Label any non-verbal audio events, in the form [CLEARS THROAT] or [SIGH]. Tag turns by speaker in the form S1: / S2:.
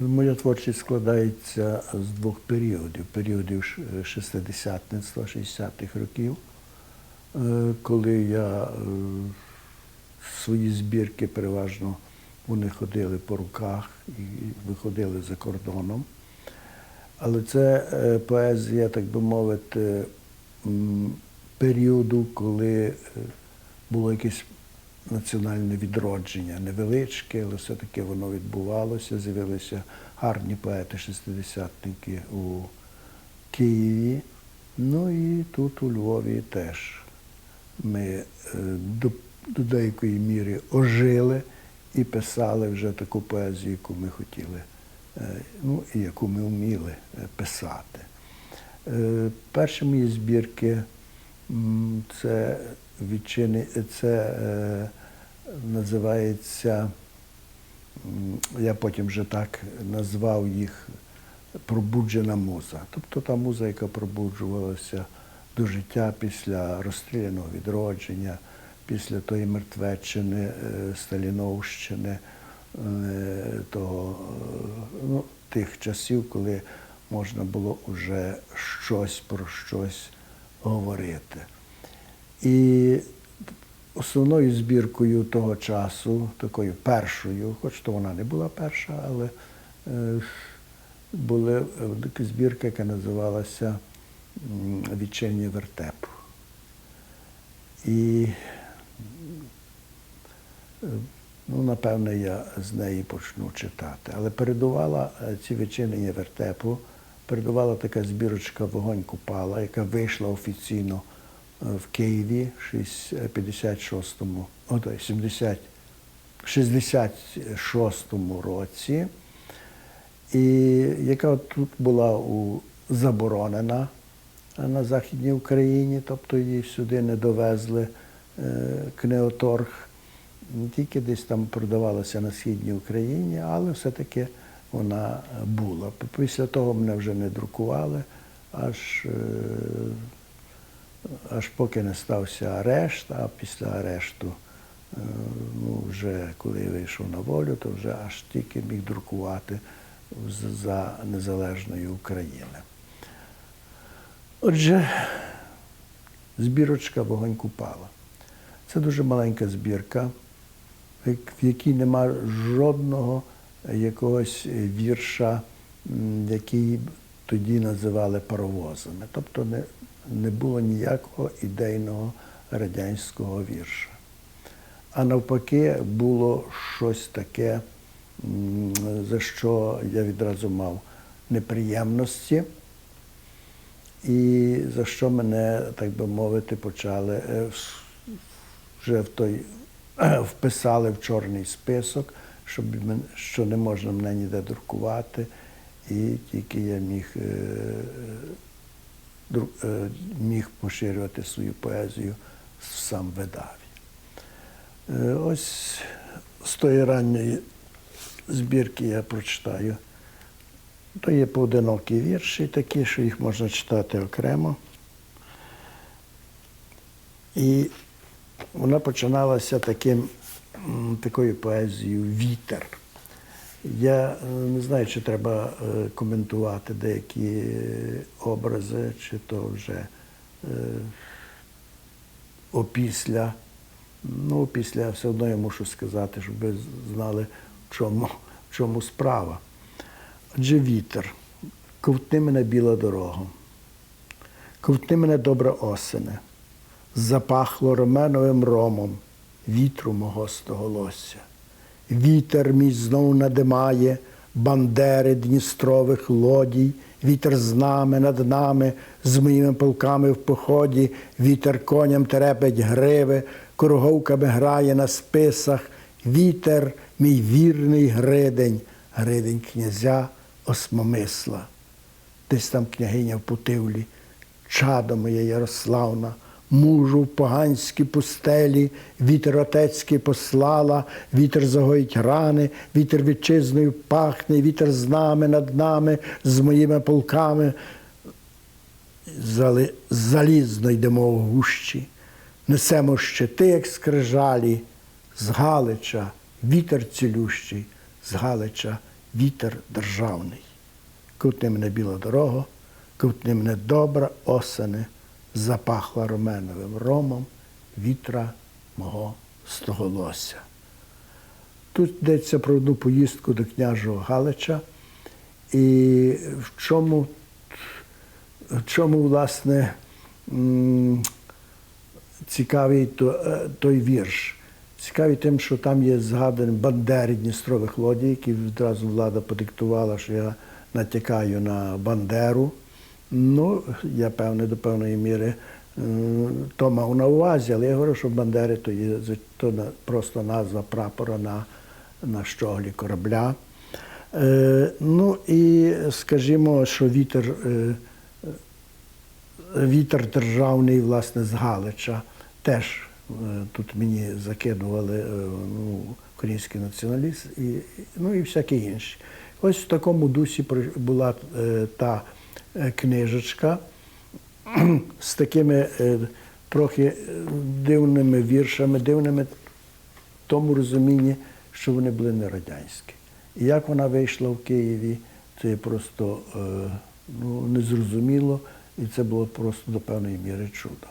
S1: Моя творчість складається з двох періодів: періодів шестидесятництва, 60-х років, е, коли я е, свої збірки переважно вони ходили по руках і виходили за кордоном. Але це е, поезія, так би мовити, періоду, коли було якесь національне відродження, невеличке, але все-таки воно відбувалося. З'явилися гарні поети-шестидесятники у Києві. Ну і тут у Львові теж ми е, до, до деякої міри ожили і писали вже таку поезію, яку ми хотіли, е, ну і яку ми вміли е, писати. Перші мої збірки це відчини, це е, називається, я потім вже так назвав їх пробуджена муза. Тобто та муза, яка пробуджувалася до життя після розстріляного відродження, після тої мертвеччини, е, Сталіновщини, е, того, ну, тих часів, коли можна було вже щось про щось говорити. І основною збіркою того часу, такою першою, хоч то вона не була перша, але е, була така збірка, яка називалася м, Відчинення вертепу. І е, ну, напевне, я з неї почну читати. Але передувала е, ці відчинення вертепу, передувала така збірочка Вогонь Купала, яка вийшла офіційно е, в Києві в е, 56-му, 70, 66-му році, і яка тут була у, заборонена на Західній Україні, тобто її сюди не довезли е, книготорг. Тільки десь там продавалася на Східній Україні, але все-таки вона була. Після того мене вже не друкували, аж, е, аж поки не стався арешт, а після арешту, е, ну, вже коли я вийшов на волю, то вже аж тільки міг друкувати за незалежної України. Отже, збірочка Вогонь Купала. Це дуже маленька збірка, в якій нема жодного якогось вірша, м, який тоді називали паровозами. Тобто не, не було ніякого ідейного радянського вірша. А навпаки, було щось таке, за що я відразу мав неприємності. І за що мене, так би мовити, почали е, вже в той [CLEARS THROAT] вписали в чорний список, щоб що не можна мене ніде друкувати, і тільки я міг, е, е, міг поширювати свою поезію в сам видаві. Е, Ось з тої ранньої збірки я прочитаю. То є поодинокі вірші, такі, що їх можна читати окремо. І вона починалася таким, такою поезією Вітер. Я е, не знаю, чи треба е, коментувати деякі образи, чи то вже е, опісля. Ну, опісля все одно я мушу сказати, щоб ви знали, в чому, в чому справа. Отже, вітер, ковтни мене біла дорога, ковтни мене добре осене, запахло роменовим ромом вітру мого стоголосся. Вітер мій знов надимає бандери дністрових лодій, вітер з нами над нами, з моїми полками в поході, вітер коням терепить гриви, круговками грає на списах, вітер, мій вірний гридень, гридень князя Осмомисла. Десь там княгиня в Путивлі, чадо моє Ярославна, мужу в поганській пустелі, вітер отецький послала, вітер загоїть рани, вітер вітчизною пахне, вітер з нами над нами, з моїми полками. Залізно йдемо в гущі, несемо щити, як скрижалі, з Галича, вітер цілющий, з Галича вітер державний. Кутни мене біла дорога, кутни мене добра осени, запахла роменовим ромом вітра мого стоголосся. Тут йдеться про одну поїздку до княжого Галича, і в чому, в чому власне, цікавий е, той вірш. Цікавий тим, що там є згадані бандери Дністрових лодій, які відразу влада подиктувала, що я натякаю на Бандеру. Ну, я певне до певної міри е, то мав на увазі, але я говорю, що Бандери то є то просто назва прапора на, на щоглі корабля. Е, ну і скажімо, що вітер. Е, Вітер державний, власне, з Галича теж е, тут мені закидували е, ну, український націоналіст і, ну, і всякі інші. Ось в такому дусі була е, та е, книжечка з такими е, трохи е, дивними віршами, дивними в тому розумінні, що вони були не радянські. І як вона вийшла в Києві, це просто е, ну, незрозуміло, і це було просто до певної міри чудо.